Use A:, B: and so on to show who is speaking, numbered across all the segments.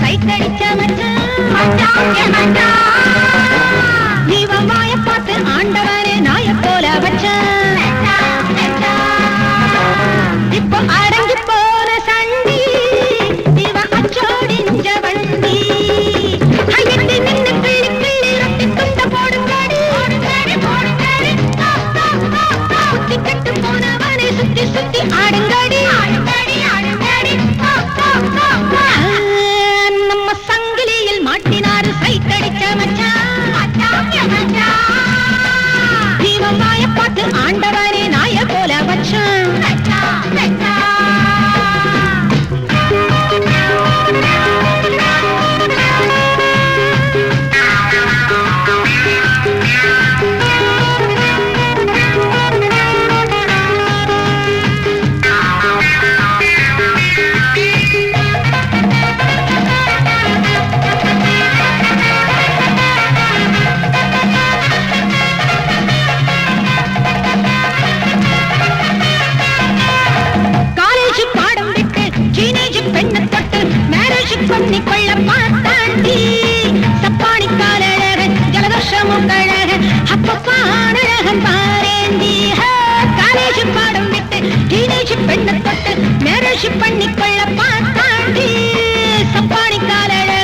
A: சைத்தடிச்ச மச்சான். பார்த்து ஆண்டவனே நாய போல வச்சான். இப்போ அடங்கி போன சண்டி வண்டி. கிள்ளி கிள்ளி ரொட்டி துண்ட சுத்தி போனவனை சுத்தி சுத்தி பாடம் விட்டு டீனேஜ் பெண்ணை தொட்டு மேரேஜ் பண்ணிக்கொள்ள பார்த்தாண்டி. சப்பானி காலழகன்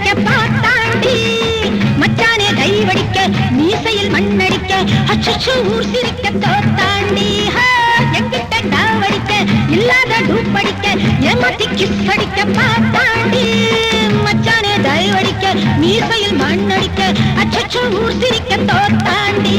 A: அடிக்க பார்த்தாண்டி மச்சானே கைவடிக்க மீசையில் மண்ணடிக்க அச்சச்சோ ஊர் சிரிக்க தோத்தாண்டி எங்கிட்ட என்கிட்ட இல்லாத டூப் அடிக்க ஏமாத்தி கிஸ் அடிக்க பார்த்தாண்டி மச்சானே தைவடிக்க மீசையில் மண்ணடிக்க அச்சச்சோ ஊர் சிரிக்க தோத்தாண்டி.